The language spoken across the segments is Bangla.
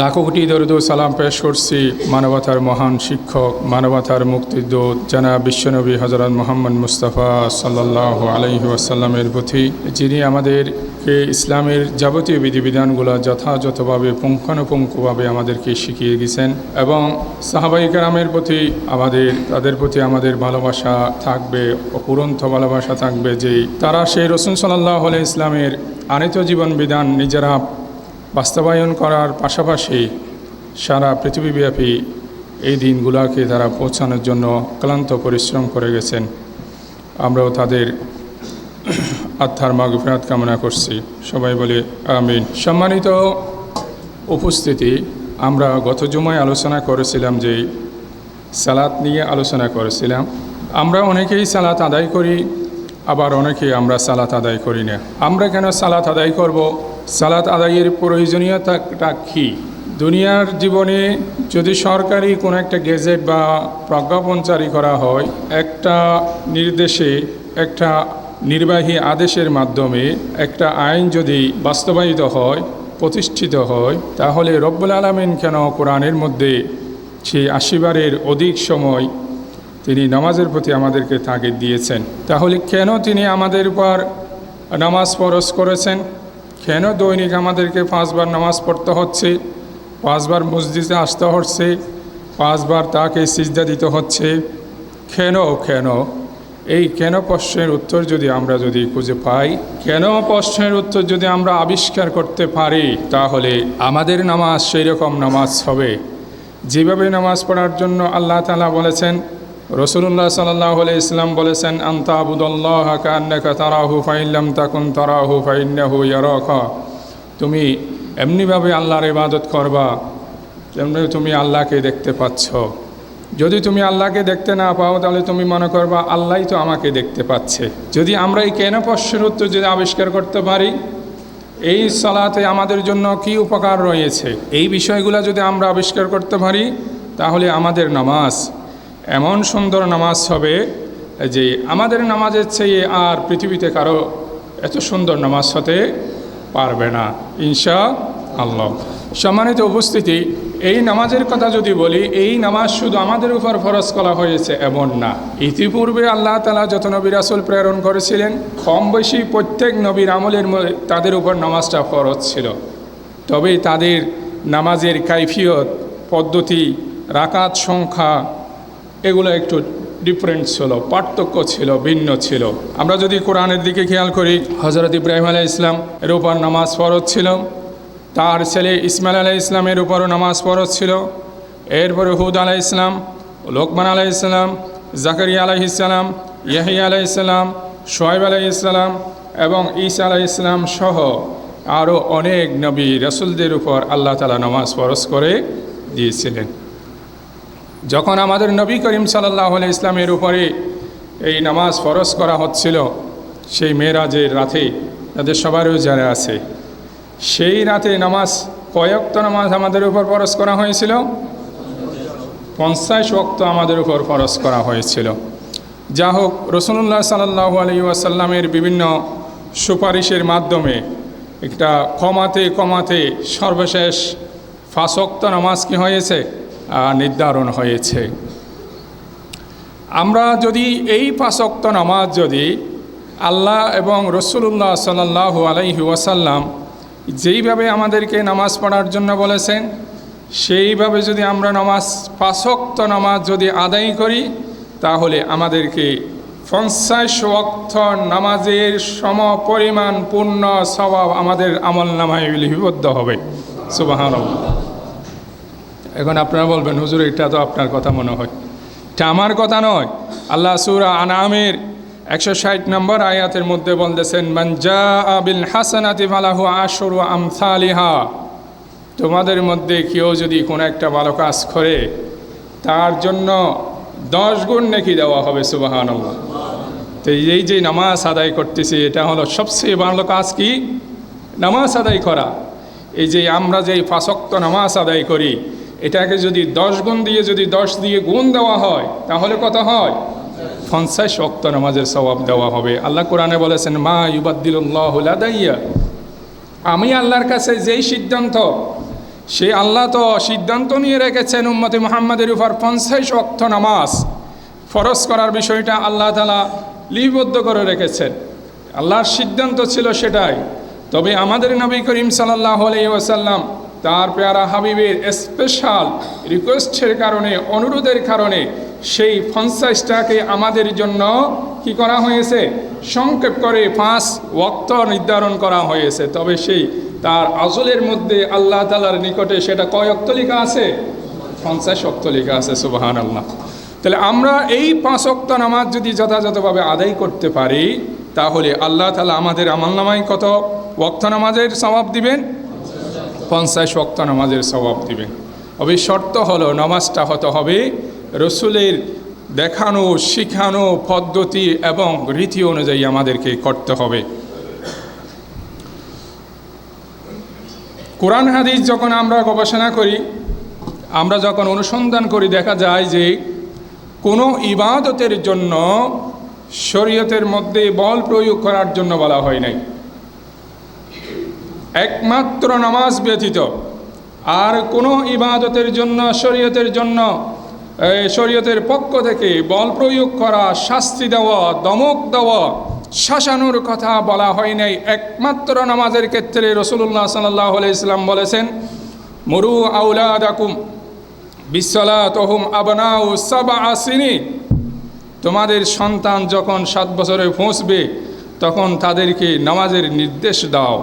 লাখো কোটি দরুদ সালাম পেশ করছি মানবতার মহান শিক্ষক, মানবতার মুক্তিদূত জানা বিশ্বনবী হজরত মোহাম্মদ মুস্তাফা সাল্লাহ আলহি ওয়াসাল্লামের প্রতি যিনি আমাদেরকে ইসলামের যাবতীয় বিধিবিধানগুলো যথাযথভাবে, পুঙ্খানুপুঙ্খভাবে আমাদেরকে শিখিয়ে গেছেন এবং সাহাবাই কেরামের প্রতি আমাদের, তাদের প্রতি আমাদের ভালোবাসা থাকবে, অপুরন্ত ভালোবাসা থাকবে যে তারা সেই রসুন সাল্লাহ ইসলামের আনিত জীবন বিধান নিজেরা বাস্তবায়ন করার পাশাপাশি সারা পৃথিবীব্যাপী এই দিনগুলোকে তারা পৌঁছানোর জন্য ক্লান্ত পরিশ্রম করে গেছেন। আমরাও তাদের আত্মার মাগফিরাত কামনা করছি। সবাই বলে আমিন। সম্মানিত উপস্থিতি, আমরা গত জুমায় আলোচনা করেছিলাম যে সালাত নিয়ে আলোচনা করেছিলাম। আমরা অনেকেই সালাত আদায় করি, আবার অনেকেই আমরা সালাত আদায় করি না। আমরা কেন সালাত আদায় করব? সালাত আদায়ের প্রয়োজনীয়তাটা কী? দুনিয়ার জীবনে যদি সরকারি কোনো একটা গেজেট বা প্রজ্ঞাপন জারি করা হয়, একটা নির্দেশে, একটা নির্বাহী আদেশের মাধ্যমে একটা আইন যদি বাস্তবায়িত হয়, প্রতিষ্ঠিত হয়, তাহলে রব্বুল আলমিন কেন কোরআনের মধ্যে সেই আশিবারের অধিক সময় তিনি নামাজের প্রতি আমাদেরকে তাগিদ দিয়েছেন? তাহলে কেন তিনি আমাদের উপর নামাজ ফরজ করেছেন? কেন দৈনিক আমাদেরকে পাঁচবার নামাজ পড়তে হচ্ছে? পাঁচবার মসজিদে আসতে হচ্ছে। পাঁচবার তাকে সিজদা দিতে হচ্ছে। কেন কেন? এই কেন প্রশ্নের উত্তর যদি আমরা যদি খুঁজে পাই, কেন প্রশ্নের উত্তর যদি আমরা আবিষ্কার করতে পারি, তাহলে আমাদের নামাজ সেই রকম নামাজ হবে। যেভাবে নামাজ পড়ার জন্য আল্লাহ তালা বলেছেন রসুল্লাহ সাল্লাহ ইসলাম বলেছেন, আন্তা আবুদুল্লাহ কান্নাকা তারাহু ফাইল্লাম তাকুন তারাহু, ফাইন্নাহু ইয়ারখ তুমি এমনিভাবে আল্লাহর ইবাদত করবা, তেমনি তুমি আল্লাহকে দেখতে পাচ্ছ। যদি তুমি আল্লাহকে দেখতে না পাও, তাহলে তুমি মনে করবা আল্লাহই তো আমাকে দেখতে পাচ্ছে। যদি আমরা এই কেন প্রশ্নের উত্তর যদি আবিষ্কার করতে পারি, এই সলাতে আমাদের জন্য কি উপকার রয়েছে? এই বিষয়গুলো যদি আমরা আবিষ্কার করতে পারি, তাহলে আমাদের নামাজ এমন সুন্দর নামাজ হবে যে আমাদের নামাজের চেয়ে আর পৃথিবীতে কারও এত সুন্দর নামাজ হতে পারবে না ইনশা আল্লাহ সম্মানিত উপস্থিতি, এই নামাজের কথা যদি বলি, এই নামাজ শুধু আমাদের উপর ফরজ করা হয়েছে এমন না। ইতিপূর্বে আল্লাহ তালা যত নবী রাসুল প্রেরণ করেছিলেন, কম বেশি প্রত্যেক নবীর আমলের তাদের উপর নামাজটা ফরজ ছিল। তবে তাদের নামাজের কাইফিয়ত, পদ্ধতি, রাকাত সংখ্যা এগুলো একটু ডিফারেন্ট ছিল, পার্থক্য ছিল, ভিন্ন ছিল। আমরা যদি কোরআনের দিকে খেয়াল করি হজরত ইব্রাহিম আলাহ ইসলাম এর উপর নামাজ ফরজ ছিল, তার ছেলে ইসমাইল আলাহ ইসলামের উপরও নামাজ ফরজ ছিল, এরপরে হুদ আলাহ ইসলাম লোকমান আলাহ ইসলাম জাকারিয়া আলাহ ইসলাম ইয়াহিয়া আলাহ ইসলাম সোয়েব আলাহ ইসলাম এবং ঈসা আলাহ ইসলাম সহ আরও অনেক নবী, রসুলদের উপর আল্লাহ তালা নামাজ ফরজ করে দিয়েছিলেন। যখন আমাদের নবী করিম সাল্লাহ ইসলামের উপরে এই নামাজ ফরজ করা হচ্ছিল, সেই মেয়েরাজের রাতে তাদের সবারও যারা আছে। সেই রাতে নামাজ কয়েকত নামাজ আমাদের উপর ফরজ করা হয়েছিল। পঞ্চাশ ওক্ত আমাদের উপর ফরজ করা হয়েছিল। যা হোক রসুল্লাহ সাল্লাহ আলী ওয়াসাল্লামের বিভিন্ন সুপারিশের মাধ্যমে একটা কমাতে কমাতে সর্বশেষ ফাঁসক্ত নামাজ কি হয়েছে? নির্ধারণ হয়েছে। আমরা যদি এই পাঁচক্ত নামাজ যদি আল্লাহ এবং রসুল্লাহ সাল্লাহ আলাইহি ওয়াসাল্লাম যেইভাবে আমাদেরকে নামাজ পড়ার জন্য বলেছেন, সেইভাবে যদি আমরা নামাজ পাঁচক্ত নামাজ যদি আদায় করি, তাহলে আমাদেরকে পঞ্চাশ অক্ত নামাজের সম পরিমাণ পূর্ণ স্বভাব আমাদের আমল নামায় লিপিবদ্ধ হবে। সুবাহান এখন আপনারা বলবেন, হুজুর, এটা তো আপনার কথা মনে হয়। এটা আমার কথা নয়। আল্লাহ সুরা আনামের একশো ষাট নম্বর আয়াতের মধ্যে বলতেছেন মঞ্জা আবিল হাসানাতি ফালাহু আশরু আমসালিহা। তোমাদের মধ্যে কেউ যদি কোনো একটা ভালো কাজ করে, তার জন্য দশ গুণ নাকি দেওয়া হবে সুবাহান তো এই যে নামাজ আদায় করতেছি, এটা হলো সবচেয়ে ভালো কাজ কি? নামাজ আদায় করা। এই যে আমরা যে ফাঁসক্ত নামাজ আদায় করি এটাকে যদি দশ গুণ দিয়ে যদি দশ দিয়ে গুণ দেওয়া হয়, তাহলে কত হয়? পঞ্চাশ অক্ত নামাজের স্বভাব দেওয়া হবে। আল্লাহ কোরআনে বলেছেন, মা ইউবাদ্দিল্লাহ দাইয়া আমি আল্লাহর কাছে যেই সিদ্ধান্ত, সে আল্লাহ তো সিদ্ধান্ত নিয়ে রেখেছেন উম্মতি মোহাম্মদের উপর পঞ্চাশ অক্ত নামাজ। ফরজ করার বিষয়টা আল্লাহ তালা লিপিবদ্ধ করে রেখেছেন। আল্লাহর সিদ্ধান্ত ছিল সেটাই। তবে আমাদের নবী করিম সাল্লাহ আলাই ওসাল্লাম তার পেয়ারা হাবিবের স্পেশাল রিকোয়েস্টের কারণে, অনুরোধের কারণে সেই পঞ্চাশটাকে আমাদের জন্য কি করা হয়েছে? সংক্ষেপ করে পাঁচ ওক্ত নির্ধারণ করা হয়েছে। তবে সেই তার আজলের মধ্যে আল্লাহ তালার নিকটে সেটা কয় অক্তলিকা আছে? পঞ্চাশ অক্তলিকা আছে সুবাহান আল্লাহ তাহলে আমরা এই পাঁচ অক্ত নামাজ যদি যথাযথভাবে আদায় করতে পারি, তাহলে আল্লাহ তালা আমাদের আমল নামায় কত ওক্ত নামাজের স্বভাব দিবেন? পঞ্চাশ ওক্ত নামাজের স্বভাব দিবেন তবে শর্ত হলো, নামাজটা হতে হবে রসুলের দেখানো, শিখানো পদ্ধতি এবং রীতি অনুযায়ী আমাদেরকে করতে হবে। কোরআন হাদিস যখন আমরা গবেষণা করি, আমরা যখন অনুসন্ধান করি, দেখা যায় যে কোনো ইবাদতের জন্য শরীয়তের মধ্যে বল প্রয়োগ করার জন্য বলা হয় নাই। একমাত্র নামাজ ব্যতীত। আর কোনো ইবাদতের জন্য, শরীয়তের জন্য শরীয়তের পক্ষ থেকে বল প্রয়োগ করা, শাস্তি দেওয়া, দমক দেওয়া, শাসানোর কথা বলা হয় নাই। একমাত্র নামাজের ক্ষেত্রে রসুল্লাহ সাল্লাহ ইসলাম বলেছেন, মরু আউলাদাকুম বিশ্বলা তহুম আবনাউ সাবা আসিনি তোমাদের সন্তান যখন সাত বছরে পৌঁছবে তখন তাদেরকে নামাজের নির্দেশ দাও।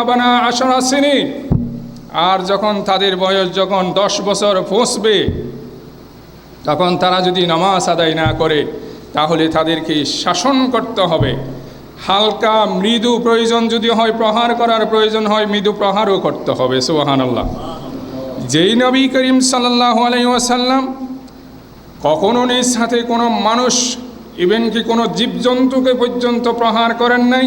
আবানা আর যখন তাদের বয়স যখন দশ বছর পৌঁছবে, তখন তারা যদি নামাজ আদায় না করে, তাহলে তাদেরকে শাসন করতে হবে। হালকা মৃদু প্রয়োজন যদি হয়, প্রহার করার প্রয়োজন হয়, মৃদু প্রহারও করতে হবে সুবাহান আল্লাহ যেই নবী করিম সাল্লাহ আলাইসাল্লাম কখনো নিজ সাথে কোনো মানুষ ইভেন কি কোনো জীবজন্তুকে পর্যন্ত প্রহার করেন নাই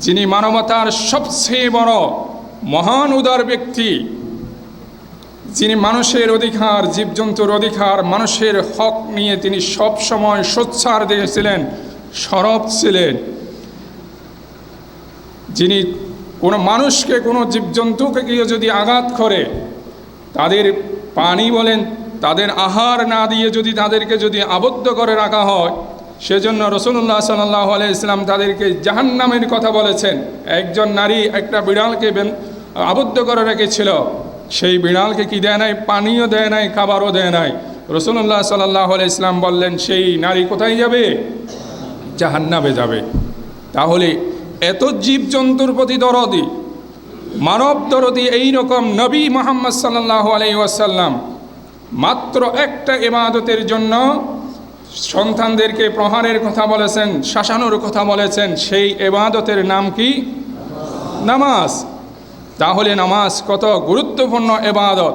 যিনি মানবতার সবচেয়ে বড় মহান উদার ব্যক্তি, যিনি মানুষের অধিকার, জীবজন্তুর অধিকার, মানুষের হক নিয়ে তিনি সব সময় সোচ্চার দিয়েছিলেন, সরব ছিলেন। যিনি কোনো মানুষকে, কোনো জীবজন্তুকে গিয়ে যদি আঘাত করে, তাদের পানি বলেন, তাদের আহার না দিয়ে যদি তাদেরকে যদি আবদ্ধ করে রাখা হয় সেজন্য রসুল্লাহ সাল্লাহ ইসলাম তাদেরকে জাহান্নামের কথা বলেছেন। একজন নারী একটা বিড়ালকে আবদ্ধ করে রেখেছিল। সেই বিড়ালকে কি দেয় নাই? পানিও দেয় নাই, খাবারও দেয় নাই। রসুল্লাহ সাল্লাহ ইসলাম বললেন, সেই নারী কোথায় যাবে? জাহান্নামে যাবে। তাহলে এত জীবজন্তুর প্রতি দরদি, মানব দরদি এইরকম নবী মোহাম্মদ সাল্লাহ আলাই ওয়াসাল্লাম মাত্র একটা ইবাদতের জন্য সন্তানদেরকে প্রহারের কথা বলেছেন, শাসানোর কথা বলেছেন, সেই এবাদতের নাম কি? নামাজ। তাহলে নামাজ কত গুরুত্বপূর্ণ এবাদত?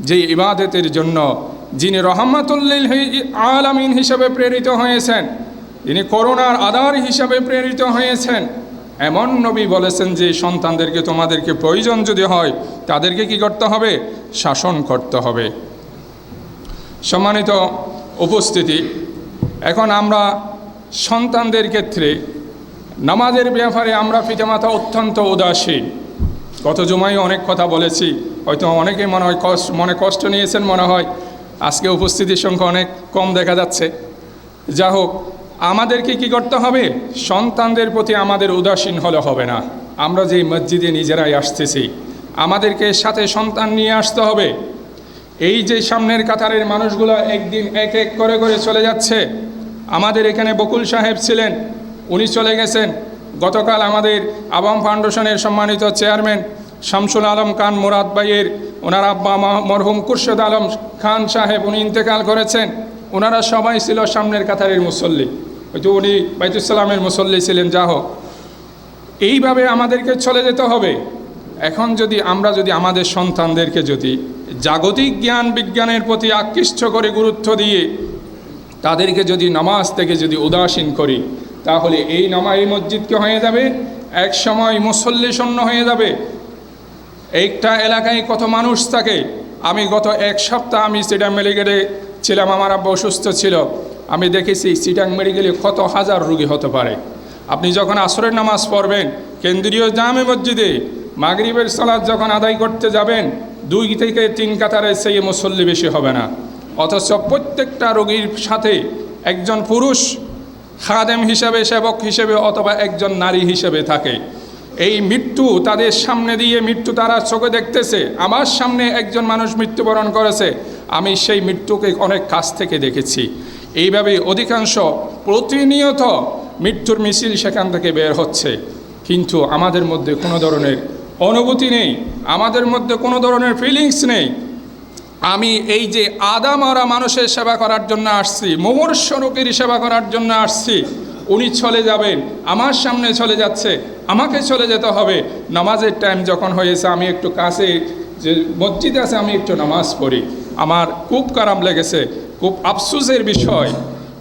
যে ইবাদতের জন্য যিনি রহমাতুল্লিল আলামিন হিসাবে প্রেরিত হয়েছেন, যিনি করোনার আধার হিসাবে প্রেরিত হয়েছেন, এমন নবী বলেছেন যে সন্তানদেরকে তোমাদেরকে প্রয়োজন যদি হয়, তাদেরকে কি করতে হবে? শাসন করতে হবে। সম্মানিত উপস্থিতি এখন আমরা সন্তানদের ক্ষেত্রে নামাজের ব্যাপারে আমরা পিতামাতা অত্যন্ত উদাসীন। গত জমায় অনেক কথা বলেছি, হয়তো অনেকে মনে হয় কষ্ট মনে কষ্ট নিয়েছেন, মনে হয় আজকে উপস্থিতির সংখ্যা অনেক কম দেখা যাচ্ছে। যা হোক, আমাদেরকে কি করতে হবে? সন্তানদের প্রতি আমাদের উদাসীন হলে হবে না। আমরা যেই মসজিদে নিজেরাই আসতেছি, আমাদেরকে সাথে সন্তান নিয়ে আসতে হবে। এই যে সামনের কাতারের মানুষগুলো একদিন এক এক করে করে চলে যাচ্ছে, আমাদের এখানে বকুল সাহেব ছিলেন, উনি চলে গেছেন। গতকাল আমাদের আবাম ফাউন্ডেশনের সম্মানিত চেয়ারম্যান শামসুল আলম খান মুরাদ ভাইয়ের, ওনার আব্বা মরহুম কুরশেদ আলম খান সাহেব উনি ইন্তেকাল করেছেন। ওনারা সবাই ছিল সামনের কাতারের মুসল্লি। হয়তো উনি বাইতুসালামের মুসল্লি ছিলেন, যা হোক। এইভাবে আমাদেরকে চলে যেতে হবে। এখন যদি আমরা যদি আমাদের সন্তানদেরকে যদি জাগতিক জ্ঞান বিজ্ঞানের প্রতি আকৃষ্ট করে গুরুত্ব দিয়ে তাদেরকে যদি নামাজ থেকে যদি উদাসীন করি, তাহলে এই নামা এই মসজিদকে হয়ে যাবে, এক সময় মুসল্লি শূন্য হয়ে যাবে। একটা এলাকায় কত মানুষ থাকে, আমি গত এক সপ্তাহ আমি সিটাং মেডিকেলে ছিলাম, আমার আব্বা অসুস্থ ছিল। আমি দেখেছি সিটাং মেডিকেলে কত হাজার রুগী হতে পারে। আপনি যখন আসরের নামাজ পড়বেন, কেন্দ্রীয় জামে মসজিদে মাগরিবের সালাদ যখন আদায় করতে যাবেন দুই থেকে তিন কাতারে সেই মুসল্লি বেশি হবে না। অথচ প্রত্যেকটা রোগীর সাথে একজন পুরুষ খাদেম হিসেবে, সেবক হিসেবে অথবা একজন নারী হিসেবে থাকে। এই মৃত্যু তাদের সামনে দিয়ে মৃত্যু তারা চোখে দেখতেছে, আমার সামনে একজন মানুষ মৃত্যুবরণ করেছে, আমি সেই মৃত্যুকে অনেক কাছ থেকে দেখেছি। এইভাবে অধিকাংশ প্রতিনিয়ত মৃত্যুর মিছিল সেখান থেকে বের হচ্ছে। কিন্তু আমাদের মধ্যে কোনো ধরনের অনুভূতি নেই, আমাদের মধ্যে কোনো ধরনের ফিলিংস নেই। আমি এই যে আদা মারা মানুষের সেবা করার জন্য আসছি, মুমূর্ষ রোগীর সেবা করার জন্য আসছি, উনি চলে যাবেন, আমার সামনে চলে যাচ্ছে, আমাকে চলে যেতে হবে। নামাজের টাইম যখন হয়েছে, আমি একটু কাছে যে মসজিদ আছে, আমি একটু নামাজ পড়ি। আমার খুব কারাম লেগেছে, খুব আফসুসের বিষয়।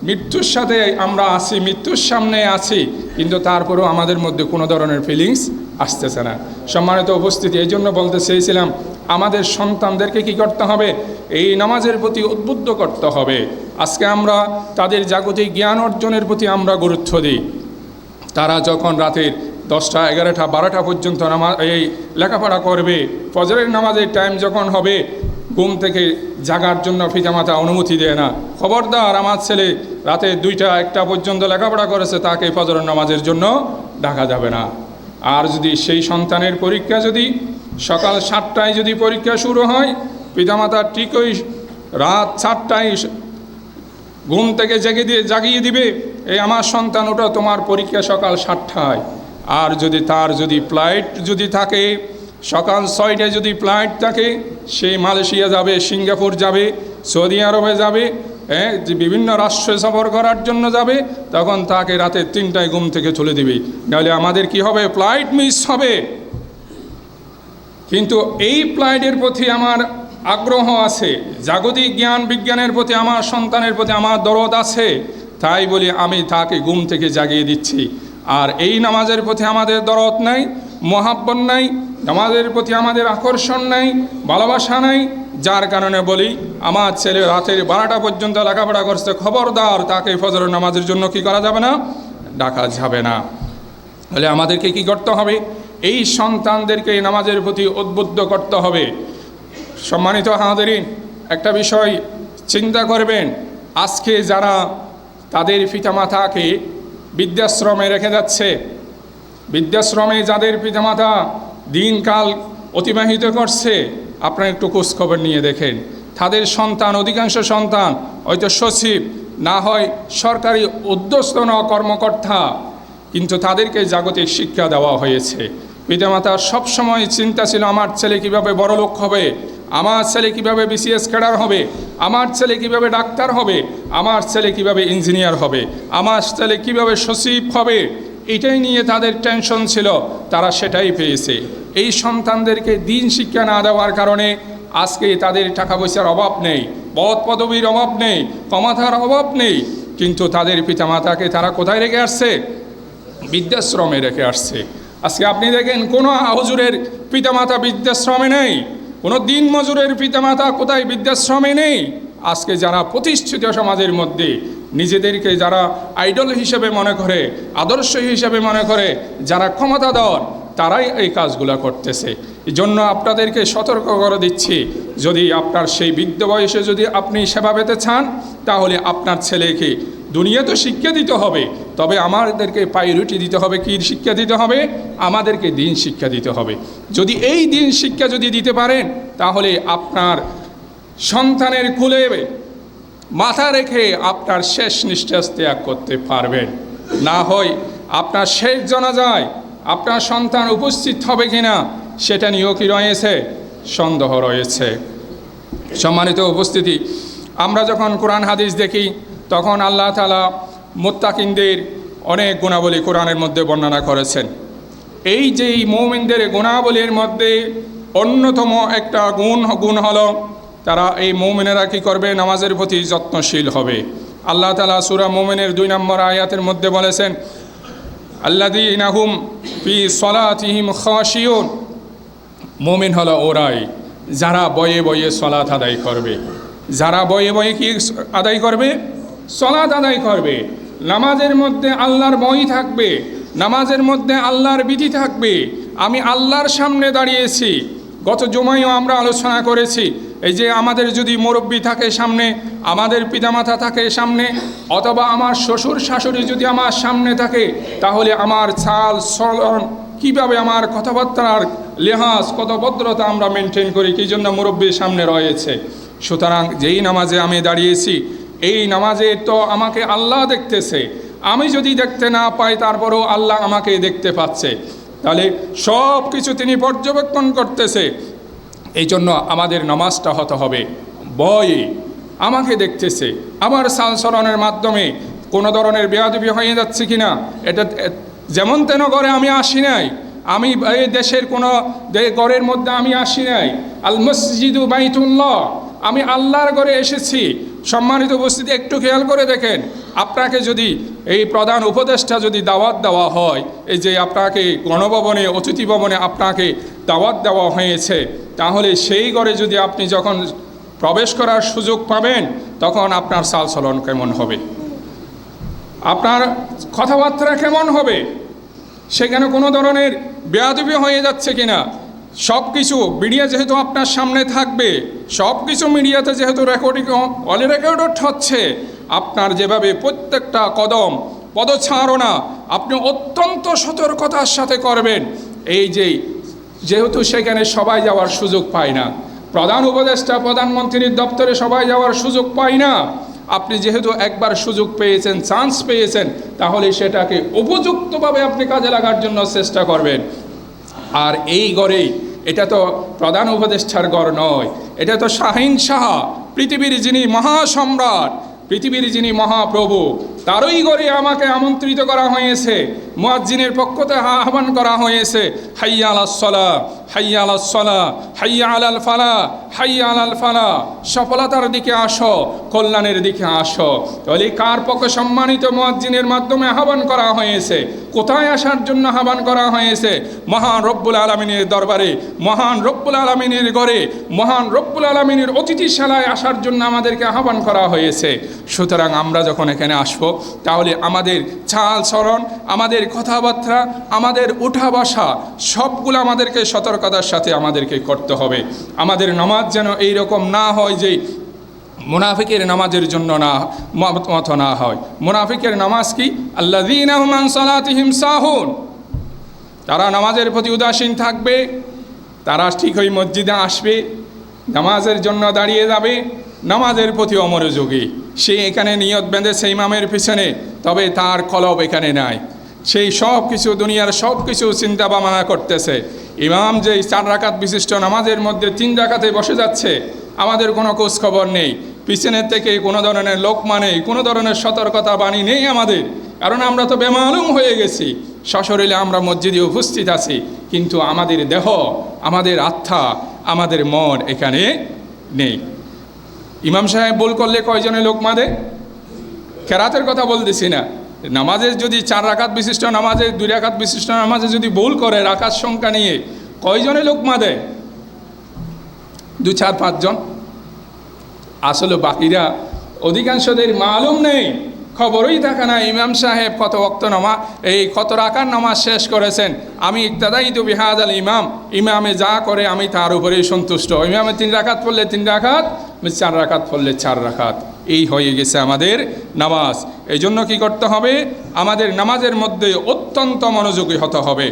মৃত্যুর সাথে আমরা আছি, মৃত্যুর সামনে আছি, কিন্তু তারপরেও আমাদের মধ্যে কোনো ধরনের ফিলিংস আসতেছে না। সম্মানিত উপস্থিতি এই জন্য বলতে চেয়েছিলাম, আমাদের সন্তানদেরকে কি করতে হবে? এই নামাজের প্রতি উদ্বুদ্ধ করতে হবে। আজকে আমরা তাদের জাগতিক জ্ঞান অর্জনের প্রতি আমরা গুরুত্ব দিই। তারা যখন রাতের দশটা, এগারোটা, বারোটা পর্যন্ত নামাজ, এই লেখাপড়া করবে, ফজরের নামাজের টাইম যখন হবে, ঘুম থেকে জাগার জন্য পিতামাতা অনুমতি দেয় না। খবরদার আমার ছেলে রাতে দুইটা, একটা পর্যন্ত লেখাপড়া করেছে, তাকে ফজরের নামাজের জন্য ডাকা যাবে না। আর যদি সেই সন্তানের পরীক্ষা যদি সকাল সাতটায় যদি পরীক্ষা শুরু হয়, পিতামাতা ঠিক ওই রাত সাতটায় ঘুম থেকে জেগে দিয়ে জাগিয়ে দিবে, এই আমার সন্তান, ওটা তোমার পরীক্ষা সকাল সাতটায়। আর যদি তার যদি ফ্লাইট যদি থাকে, সকাল ছয়টায় যদি ফ্লাইট থাকে, সে মালয়েশিয়া যাবে, সিঙ্গাপুর যাবে, সৌদি আরবে যাবে হ্যাঁ যে বিভিন্ন রাষ্ট্রে সফর করার জন্য যাবে, তখন তাকে রাতে তিনটায় ঘুম থেকে চলে দিবে। নাহলে আমাদের কি হবে? ফ্লাইট মিস হবে। কিন্তু এই ফ্লাইটের প্রতি আমার আগ্রহ আছে, জাগতিক জ্ঞান বিজ্ঞানের প্রতি, আমার সন্তানের প্রতি, আমার দরদ আছে। তাই বলি, আমি তাকে ঘুম থেকে জাগিয়ে দিচ্ছি। আর এই নামাজের প্রতি আমাদের দরদ নাই মহাব্বন নাই, নামাজের প্রতি আমাদের আকর্ষণ নাই, ভালোবাসা নাই। যার কারণে বলি, আমার ছেলে রাতের বারোটা পর্যন্ত লেখাপড়া করছে, খবরদার, তাকে ফজর নামাজের জন্য কি করা যাবে না? ডাকা যাবে না। তাহলে আমাদেরকে কি করতে হবে? এই সন্তানদেরকে নামাজের প্রতি উদ্বুদ্ধ করতে হবে। সম্মানিত হাজারিন, একটা বিষয় চিন্তা করবেন। আজকে যারা তাদের পিতামাতাকে বৃদ্ধাশ্রমে রেখে যাচ্ছে, বৃদ্ধাশ্রমে যাদের পিতামাতা দিনকাল অতিবাহিত করছে আপনারা একটু খোঁজখবর নিয়ে দেখেন। তাদের সন্তান, অধিকাংশ সন্তান হয়তো সচিব, না হয় সরকারি উদ্যস্ত ন কর্মকর্তা। কিন্তু তাদেরকে জাগতিক শিক্ষা দেওয়া হয়েছে। পিতামাতার সবসময় চিন্তা ছিল, আমার ছেলে কীভাবে বড়লোক হবে? আমার ছেলে কীভাবে বিসিএস ক্যাডার হবে? আমার ছেলে কীভাবে ডাক্তার হবে? আমার ছেলে কীভাবে ইঞ্জিনিয়ার হবে? আমার ছেলে কীভাবে সচিব হবে? এটাই নিয়ে তাদের টেনশন ছিল। তারা সেটাই পেয়েছে। এই সন্তানদেরকে দিন শিক্ষা না দেওয়ার কারণে আজকে তাদের টাকা পয়সার অভাব নেই পদ পদবীর অভাব নেই, ক্ষমতার অভাব নেই, কিন্তু তাদের পিতামাতাকে তারা কোথায় রেখে আসছে? বৃদ্ধাশ্রমে রেখে আসছে। আজকে আপনি দেখেন, কোনো হুজুরের পিতামাতা বৃদ্ধাশ্রমে নেই, কোনো দিন মজুরের পিতামাতা কোথায় বৃদ্ধাশ্রমে নেই। আজকে যারা প্রতিষ্ঠিত সমাজের মধ্যে, নিজেদেরকে যারা আইডল হিসেবে মনে করে, আদর্শ হিসেবে মনে করে, যারা ক্ষমতাধর তারাই এই কাজগুলো করতেছে। এই জন্য আপনাদেরকে সতর্ক করে দিচ্ছি, যদি আপনার সেই বৃদ্ধ বয়সে যদি আপনি সেবা পেতে চান, তাহলে আপনার ছেলেকে দুনিয়া তো শিক্ষা দিতে হবে। তবে আমাদেরকে প্রায়োরিটি দিতে হবে, কী শিক্ষা দিতে হবে? আমাদেরকে দিন শিক্ষা দিতে হবে। যদি এই দিন শিক্ষা যদি দিতে পারেন, তাহলে আপনার সন্তানের কুলে মাথা রেখে আপনার শেষ নিঃশ্বাস ত্যাগ করতে পারবেন। না হয় আপনার শেষ জানা যায় আপনার সন্তান উপস্থিত হবে কিনা, সেটা নিয়েও কি রয়েছে, সন্দেহ রয়েছে। সম্মানিত উপস্থিতি, আমরা যখন কোরআন হাদিস দেখি, তখন আল্লাহ তালা মোত্তাকিনদের অনেক গুণাবলী কোরআনের মধ্যে বর্ণনা করেছেন। এই যে মৌমিনদের গুণাবলীর মধ্যে অন্যতম একটা গুণ গুণ হলো, তারা এই মৌমিনেরা কী করবে? নামাজের প্রতি যত্নশীল হবে। আল্লাহ তালা সুরা মৌমিনের দুই নম্বর আয়াতের মধ্যে বলেছেন আল্লাদিনাহুম ফি সলাতিহিম খাশিউন। মুমিন হলো ওরাই, যারা বয়ে বয়ে সলাত আদায় করবে। যারা বয়ে বয়ে কি আদায় করবে? সলাত আদায় করবে। নামাজের মধ্যে আল্লাহর বই থাকবে, নামাজের মধ্যে আল্লাহর বিধি থাকবে। আমি আল্লাহর সামনে দাঁড়িয়েছি। গত জমায়ও আমরা আলোচনা করেছি এই যে আমাদের যদি মুরব্বী থাকে সামনে, আমাদের পিতামাতা থাকে সামনে, অথবা আমার শ্বশুর শাশুড়ি যদি আমার সামনে থাকে, তাহলে আমার ছাল চলন কীভাবে আমার কথাবার্তার লেহাজ কত ভদ্রতা আমরা মেনটেন করি, কী জন্য মুরব্বীর সামনে রয়েছে? সুতরাং যেই নামাজে আমি দাঁড়িয়েছি, এই নামাজে তো আমাকে আল্লাহ দেখতেছে। আমি যদি দেখতে না পাই, তারপরেও আল্লাহ আমাকে দেখতে পাচ্ছে। তাহলে সব কিছু তিনি পর্যবেক্ষণ করতেছে। এই জন্য আমাদের নামাজটা হতে হবে। বয়ে, আমাকে দেখতেছে। আমার সালসরণের মাধ্যমে কোনো ধরনের বেয়াদবি হয়ে যাচ্ছে কিনা, এটা যেমন তেন ঘরে আমি আসি নাই। আমি এই দেশের কোনো ঘরের মধ্যে আমি আসি নাই। আল মসজিদু বাইতুল্লাহ, আমি আল্লাহর ঘরে এসেছি। সম্মানিত উপস্থিতি, একটু খেয়াল করে দেখেন। আপনাকে যদি এই প্রধান উপদেষ্টা যদি দাওয়াত দেওয়া হয়, এই যে আপনাকে গণভবনে, অতিথি ভবনে আপনাকে দাওয়াত দেওয়া হয়েছে, তাহলে সেই ঘরে যদি আপনি যখন প্রবেশ করার সুযোগ পাবেন, তখন আপনার সালসলন কেমন হবে? আপনার কথাবার্তা কেমন হবে? সেখানে কোনো ধরনের বেয়াদবি হয়ে যাচ্ছে কিনা? সব কিছু মিডিয়া যেহেতু আপনার সামনে থাকবে সব কিছু মিডিয়াতে যেহেতু রেকর্ডিং অল রেকর্ডড হচ্ছে, আপনার যেভাবে প্রত্যেকটা কদম, পদছাড়না আপনি অত্যন্ত সতর্কতার সাথে করবেন। এই যে যেহেতু সেখানে সবাই যাওয়ার সুযোগ পায় না। প্রধান উপদেষ্টা, প্রধানমন্ত্রীর দপ্তরে সবাই যাওয়ার সুযোগ পায় না। আপনি যেহেতু একবার সুযোগ পেয়েছেন চান্স পেয়েছেন, তাহলে সেটাকে উপযুক্তভাবে আপনি কাজে লাগার জন্য চেষ্টা করবেন। আর এই গড়েই, এটা তো প্রধান উপদেষ্টার গড় নয়, এটা তো শাহিন সাহা, পৃথিবীর যিনি মহাসম্রাট, পৃথিবীর যিনি মহাপ্রভু, তারই গড়ে আমাকে আমন্ত্রিত করা হয়েছে। মুয়াজ্জিনের পক্ষ থেকে আহ্বান করা হয়েছে, হাইয়া আলাসলা হাইয়া আলাসলা হাইয়া আলাল ফালা, হাইয়া আলাল ফালা, সফলতার দিকে আসো, কল্যাণের দিকে আসো। তাহলে কার পক্ষে সম্মানিত মুয়াজ্জিনের মাধ্যমে আহ্বান করা হয়েছে? কোথায় আসার জন্য আহ্বান করা হয়েছে? মহান রব্বুল আলমিনের দরবারে, মহান রব্বুল আলমিনের ঘরে, মহান রব্বুল আলমিনের অতিথিশালায় আসার জন্য আমাদেরকে আহ্বান করা হয়েছে। সুতরাং আমরা যখন এখানে আসব, তাহলে আমাদের চাল চরণ আমাদের কথাবার্তা, আমাদের উঠা বসা, সবগুলো আমাদেরকে সতর্কতার সাথে আমাদেরকে করতে হবে। আমাদের নামাজ যেন এই রকম না হয় যে মুনাফিকের নামাজের জন্য না, মত না হয়। মুনাফিকের নামাজ কি? সালাতিহিম সাহুন। তারা নামাজের প্রতি উদাসীন থাকবে, তারা ঠিক ওই মসজিদে আসবে, নামাজের জন্য দাঁড়িয়ে যাবে, নামাজের প্রতি অমনোযোগী সে এখানে নিয়ত বেঁধেছে ইমামের পিছনে, তবে তার কলব এখানে নাই। সেই সব কিছু, দুনিয়ার সব কিছু চিন্তা ভাবনা করতেছে। ইমাম যে চার রাকাত বিশিষ্ট নামাজের মধ্যে তিন রাকাতে বসে যাচ্ছে, আমাদের কোনো খোঁজ খবর নেই। পিছনের থেকে কোনো ধরনের লোকমা নেই, কোনো ধরনের সতর্কতা বাণী নেই আমাদের। কারণ আমরা তো বেমালুম হয়ে গেছি। সশরীরে আমরা মসজিদে উপস্থিত আছি, কিন্তু আমাদের দেহ, আমাদের আত্মা, আমাদের মন এখানে নেই। ইমাম সাহেব ভুল করলে কয়জনে লোক মাদে কেরাতের কথা বলতেছি না। নামাজের যদি চার রাকাত বিশিষ্ট নামাজে, দুই রাকাত বিশিষ্ট নামাজে যদি ভুল করে, রাকাত সংখ্যা নিয়ে কয়জনে লোক মাদে? দু চার পাঁচজন। আসলে বাকিরা অধিকাংশদের মালুম নেই, খবরই থাকে না ইমাম সাহেব কত বক্ত নামা, এই কত রাকার নামাজ শেষ করেছেন? আমি ইত্যাদাই তো বিহাদ আল ইমাম, ইমামে যা করে আমি তার উপরেই সন্তুষ্ট। ইমামে তিন রাখাত পড়লে তিন রাখাত চার রাখাত পড়লে চার রাকাত। এই হয়ে গেছে আমাদের নামাজ। এই জন্য কী করতে হবে? আমাদের নামাজের মধ্যে অত্যন্ত মনোযোগী হতে হবে।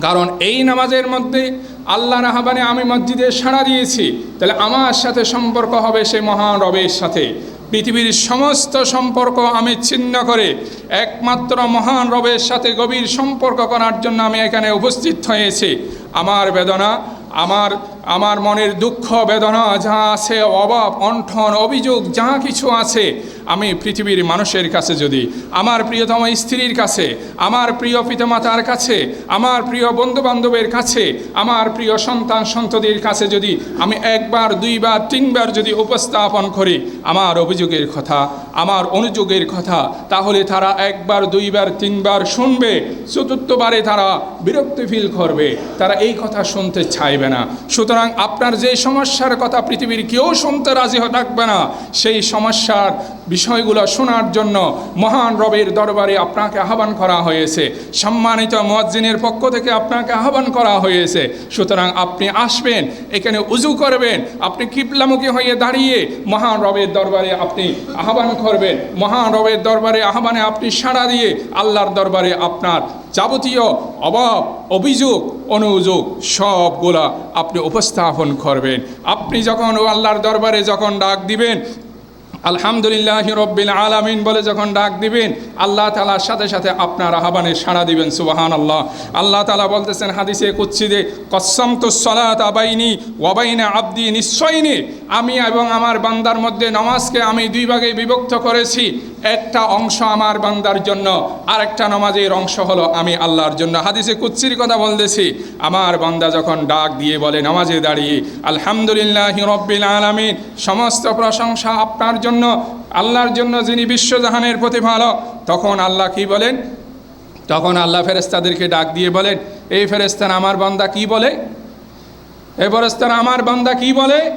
কারণ এই নামাজের মধ্যে আল্লাহ রাহাবানে আমি মসজিদে সাড়া দিয়েছি। তাহলে আমার সাথে সম্পর্ক হবে সেই মহান রবের সাথে। পৃথিবীর সমস্ত সম্পর্ক আমি ছিন্ন করে একমাত্র মহান রবের সাথে গভীর সম্পর্ক করার জন্য আমি এখানে উপস্থিত হয়েছি। আমার বেদনা, আমার আমার মনের দুঃখ, বেদনা যা আছে, অভাব, অন্ঠন, অভিযোগ, যা কিছু আছে, আমি পৃথিবীর মানুষের কাছে যদি, আমার প্রিয়তম স্ত্রীর কাছে, আমার প্রিয় পিতামাতার কাছে, আমার প্রিয় বন্ধুবান্ধবের কাছে, আমার প্রিয় সন্তান সন্ততির কাছে যদি, আমি একবার, দুইবার, তিনবার যদি উপস্থাপন করি, আমার অভিযোগের কথা, আমার অনুযোগের কথা, তাহলে তারা একবার, দুইবার, তিনবার শুনবে, চতুর্থবারে তারা বিরক্তি ফিল করবে, তারা এই কথা শুনতে চাইবে না। সুতরাং সুতরাং আপনার যে সমস্যার কথা পৃথিবীর কেউ শুনতে রাজি থাকবে না, সেই সমস্যার বিষয়গুলো শোনার জন্য মহান রবের দরবারে আপনাকে আহ্বান করা হয়েছে। সম্মানিত মুয়াজ্জিনের পক্ষ থেকে আপনাকে আহ্বান করা হয়েছে। সুতরাং আপনি আসবেন, এখানে উজু করবেন, আপনি কিবলামুখী হয়ে দাঁড়িয়ে মহান রবের দরবারে আপনি আহ্বান করবেন। মহান রবের দরবারে আহ্বানে আপনি সাড়া দিয়ে আল্লাহর দরবারে আপনার যাবতীয় অভাব, অভিযোগ, অনুযোগ সবগুলা আপনি উপস্থাপন করবেন। আপনি যখন ও আল্লাহর দরবারে যখন ডাক দিবেন, আলহামদুলিল্লাহ রব্বিল আলামিন বলে যখন ডাক দিবেন, আল্লাহ তালার সাথে সাথে আপনার আহ্বানে সাড়া দিবেন সুবাহান আল্লাহ আল্লাহ তালা বলতেছেন হাদিসে কুচ্ছিদে কসম তো সলাত আবাইনি ওয়াবাইনা আব্দি নিশ্চয়নি আমি এবং আমার বান্দার মধ্যে নামাজকে আমি দুই ভাগে বিভক্ত করেছি। একটা অংশ আমার বান্দার জন্য, আরেকটা নামাজের অংশ হলো আমি আল্লাহর জন্য। হাদিসে কুচ্ছির কথা বলতেছি, আমার বান্দা যখন ডাক দিয়ে বলে, নামাজে দাঁড়িয়ে, আলহামদুলিল্লাহ রব্বিল আলামিন, সমস্ত প্রশংসা আপনার জন্য, আল্লাহর জন্য যিনি বিশ্বজাহানের প্রতিপালক, তখন আল্লাহ কি বলেন? তখন আল্লাহ ফেরেস্তাদেরকে ডাক দিয়ে বলেন, এই ফেরেস্তান আমার বান্দা কি বলে? এ ফেরেস্তান আমার বান্দা কি বলে?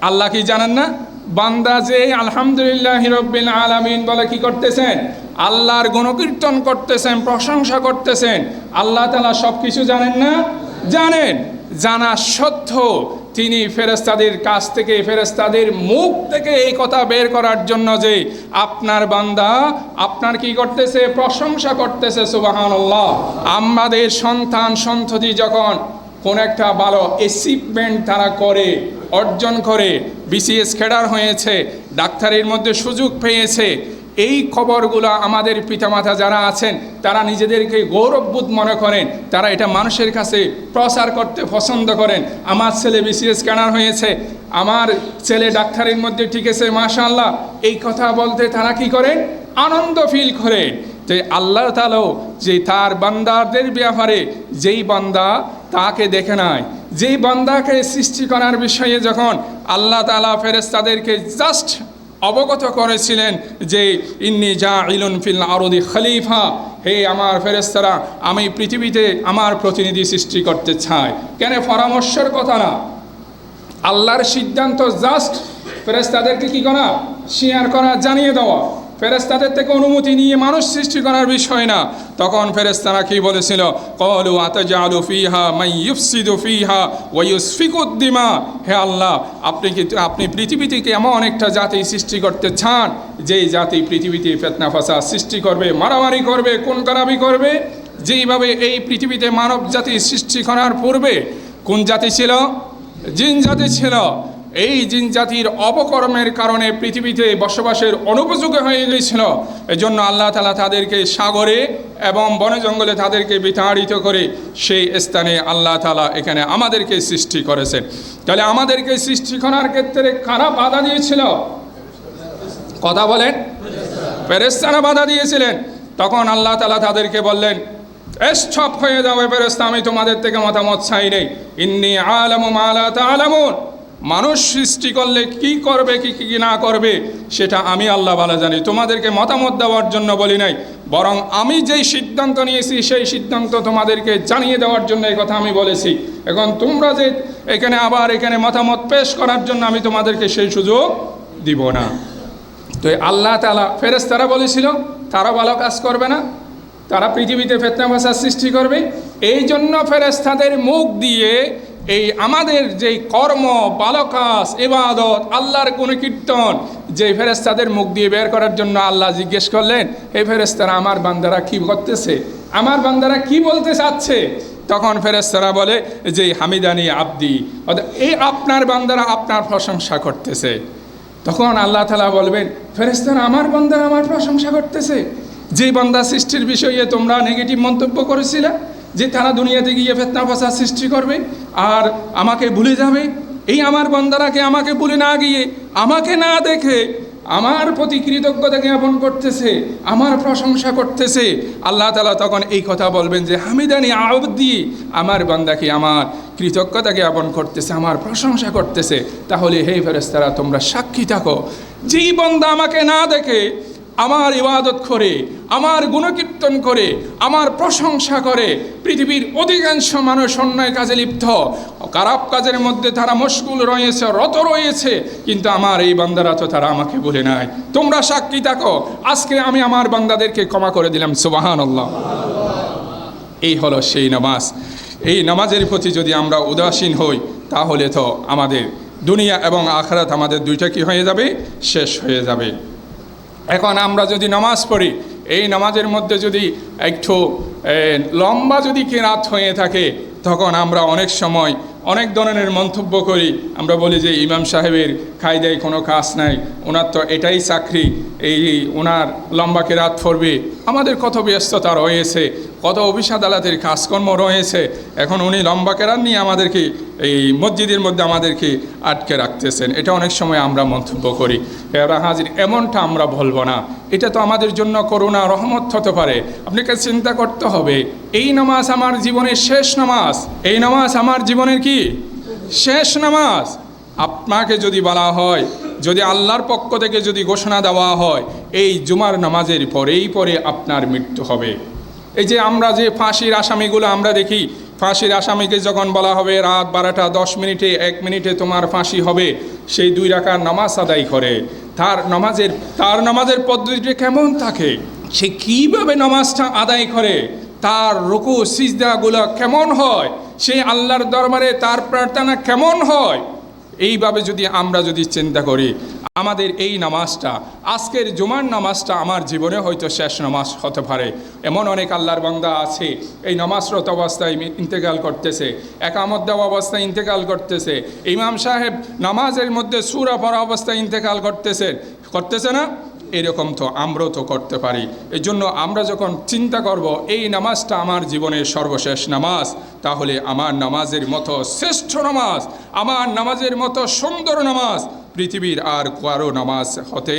আল্লাহ কি জানেন না? বান্দা যে আলহামদুলিল্লাহ হিরব্বিল আলামিন বলে কি করতেছেন? আল্লাহর গুণকীর্তন করতেছেন, প্রশংসা করতেছেন। আল্লাহ তালা সব কিছু জানেন না? জানেন। জানা সত্ত্বেও তিনি ফেরেস্তাদের কাছ থেকে ফেরেস্তাদের মুখ থেকে এই কথা বের করার জন্য যে আপনার বান্দা, আপনার কি করতেছে? প্রশংসা করতেছে সুবাহান আমাদের সন্তান, সন্ততি যখন কোন একটা ভালো অ্যাচিভমেন্ট তারা করে, অর্জন করে বিসিএস খেডার হয়েছে, ডাক্তারের মধ্যে সুযোগ পেয়েছে। এই খবরগুলো আমাদের পিতামাতা যারা আছেন, তারা নিজেদেরকে গৌরববোধ মনে করেন, তারা এটা মানুষের কাছে প্রচার করতে পছন্দ করেন। আমার ছেলে বিসিএস ক্যানার হয়েছে, আমার ছেলে ডাক্তারের মধ্যে টিকেছে মাশাল্লাহ এই কথা বলতে তারা কি করেন? আনন্দ ফিল করেন। যে আল্লাহ তালাও যে তার বান্দাদের ব্যাপারে, যেই বান্দা তাকে দেখে নাই। যেই বান্দাকে সৃষ্টি করার বিষয়ে যখন আল্লাহ তালা ফেরেস্তাদেরকে জাস্ট অবগত করেছিলেন যে, ইন্নি যা ইলুন ফিল আরদি খলিফা হে আমার ফেরেস্তারা আমি পৃথিবীতে আমার প্রতিনিধি সৃষ্টি করতে চাই। কেন পরামর্শের কথা না। আল্লাহর সিদ্ধান্ত জাস্ট ফেরেস্তাদেরকে কি করা শেয়ার করা, জানিয়ে দেওয়া। ফেরেস্তাদের থেকে অনুমতি নিয়ে মানুষ সৃষ্টি করার বিষয় না। তখন ফেরেস্তারা কি বলেছিল? কলু আতজালু ফিহা মাই ইউফসিদু ফিহা ওয়ুসফিকুদ্দিমা হে আল্লাহ, আপনি কি, আপনি পৃথিবী থেকে এমন একটা জাতি সৃষ্টি করতে চান, যেই জাতি পৃথিবীতে ফেতনা ফাসা সৃষ্টি করবে, মারামারি করবে কোন কারাবি করবে? যেইভাবে এই পৃথিবীতে মানব জাতি সৃষ্টি করার পূর্বে কোন জাতি ছিল? জিন জাতি ছিল। এই জিন জাতির অপকর্মের কারণে পৃথিবীতে বসবাসের অনুপযোগী হয়ে গিয়েছিল। এজন্য আল্লাহ তালা তাদেরকে সাগরে এবং বনে জঙ্গলে তাদেরকে বিতাড়িত করে সেই স্থানে আল্লাহ তালা এখানে আমাদেরকে সৃষ্টি করেছেন। তাহলে আমাদেরকে সৃষ্টি করার ক্ষেত্রে কারা বাধা দিয়েছিল? কথা বলেন। ফেরেস্তারা বাধা দিয়েছিলেন। তখন আল্লাহ তালা তাদেরকে বললেন এসব হয়ে যাবে ফেরেস্তা আমি তোমাদের থেকে মতামত চাই নেই। ইন্নি আলামু মালা আলামুন মানুষ সৃষ্টি করলে কি করবে, কি কি না করবে, সেটা আমি আল্লাহ ভালো জানি। তোমাদেরকে মতামত দেওয়ার জন্য বলি নাই, বরং আমি যেই সিদ্ধান্ত নিয়েছি, সেই সিদ্ধান্ত তোমাদেরকে জানিয়ে দেওয়ার জন্য এই কথা আমি বলেছি। এখন তোমরা যে এখানে আবার এখানে মতামত পেশ করার জন্য আমি তোমাদেরকে সেই সুযোগ দিব না। তো আল্লাহ তালা ফেরেস্তারা বলেছিল, তারা ভালো কাজ করবে না, তারা পৃথিবীতে ফেতনা ভাষার সৃষ্টি করবে। এই জন্য ফেরেস্তাদের মুখ দিয়ে এই আমাদের যেই কর্ম, বালকাস এবাদত আল্লাহর কোন কীর্তন যে ফেরেস্তাদের মুখ দিয়ে বের করার জন্য আল্লাহ জিজ্ঞেস করলেন এই ফেরেস্তারা আমার বান্দারা কি করতেছে আমার বান্দারা কি বলতে চাচ্ছে? তখন ফেরেস্তারা বলে যে হামিদানি আব্দি এই আপনার বান্দারা আপনার প্রশংসা করতেছে। তখন আল্লাহ তালা বলবেন ফেরেস্তারা আমার বান্দারা আমার প্রশংসা করতেছে। যে বান্দা সৃষ্টির বিষয়ে তোমরা নেগেটিভ মন্তব্য করেছিলে যে তারা দুনিয়াতে গিয়ে ফেতনা ফাসা সৃষ্টি করবে আর আমাকে ভুলে যাবে। এই আমার বান্দারাকে আমাকে ভুলে না গিয়ে, আমাকে না দেখে, আমার প্রতি কৃতজ্ঞতা জ্ঞাপন করতেছে, আমার প্রশংসা করতেছে। আল্লাহ তালা তখন এই কথা বলবেন যে, হামিদানি আবদি, আমার বান্দাকে আমার কৃতজ্ঞতা জ্ঞাপন করতেছে, আমার প্রশংসা করতেছে। তাহলে হে ফেরেস্তারা তোমরা সাক্ষী থাকো। যেই বন্দা আমাকে না দেখে আমার ইবাদত করে, আমার গুণকীর্তন করে, আমার প্রশংসা করে, পৃথিবীর অধিকাংশ মানুষ অন্যায় কাজে লিপ্ত। খারাপ কাজের মধ্যে তারা মুশকুল রয়েছে, রত রয়েছে, কিন্তু আমার এই বান্দারা তো তারা আমাকে বলে নাই। তোমরা সাক্ষী থাকো, আজকে আমি আমার বান্দাদেরকে ক্ষমা করে দিলাম সুবাহান আল্লাহ এই হলো সেই নামাজ। এই নামাজের প্রতি যদি আমরা উদাসীন হই, তাহলে তো আমাদের দুনিয়া এবং আখরাত আমাদের দুইটা কি হয়ে যাবে? শেষ হয়ে যাবে। এখন আমরা যদি নামাজ পড়ি, এই নামাজের মধ্যে যদি একটু লম্বা যদি কেরাত হয়ে থাকে, তখন আমরা অনেক সময় অনেক ধরনের মন্তব্য করি। আমরা বলি যে ইমাম সাহেবের খায়দায় কোনো কাজ নাই, ওনার তো এটাই চাকরি, এই ওনার লম্বা কেরাত পড়বে। আমাদের কত ব্যস্ততা রয়েছে কত অফিস আদালতের কাজকর্ম রয়েছে, এখন উনি লম্বা কেরাত নিয়ে আমাদেরকে এই মসজিদের মধ্যে আমাদেরকে আটকে রাখতেছেন। এটা অনেক সময় আমরা মন্তব্য করি। এরা হাজির, এমনটা আমরা বলব না। এটা তো আমাদের জন্য করুণা, রহমত হতে পারে। আপনাকে চিন্তা করতে হবে, এই নামাজ আমার জীবনের শেষ নামাজ, এই নামাজ আমার জীবনের কি? শেষ নামাজ। আপনাকে যদি বলা হয়, যদি আল্লাহর পক্ষ থেকে যদি ঘোষণা দেওয়া হয়, এই জুমার নামাজের পরেই পরে আপনার মৃত্যু হবে। এই যে আমরা যে ফাঁসির আসামিগুলো আমরা দেখি, ফাঁসির আসামিকে যখন বলা হবে রাত বারোটা দশ মিনিটে, এক মিনিটে তোমার ফাঁসি হবে, সেই দুই রাকার নামাজ আদায় করে। তার নামাজের তার নামাজের পদ্ধতিটা কেমন থাকে? সে কীভাবে নামাজটা আদায় করে? তার রুকু, সিজদাগুলো কেমন হয়? সেই আল্লাহর দরবারে তার প্রার্থনা কেমন হয়? এইভাবে যদি আমরা যদি চিন্তা করি, আমাদের এই নামাজটা, আজকের জুমার নামাজটা আমার জীবনে হয়তো শেষ নামাজ হতে পারে। এমন অনেক আল্লাহর বান্দা আছে, এই নামাজরত অবস্থায় ইন্তেকাল করতেছে, একামত দেওয়া অবস্থায় ইন্তেকাল করতেছে, ইমাম সাহেব নামাজের মধ্যে সুরা পড়া অবস্থায় ইন্তেকাল করতেছে করতেছে না? এরকম তো আমরাও তো করতে পারি। এই জন্য আমরা যখন চিন্তা করব, এই নামাজটা আমার জীবনের সর্বশেষ নামাজ, তাহলে আমার নামাজের মতো শ্রেষ্ঠ নামাজ, আমার নামাজের মতো সুন্দর নামাজ পৃথিবীর আর কারও নামাজ হতে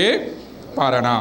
পারে না।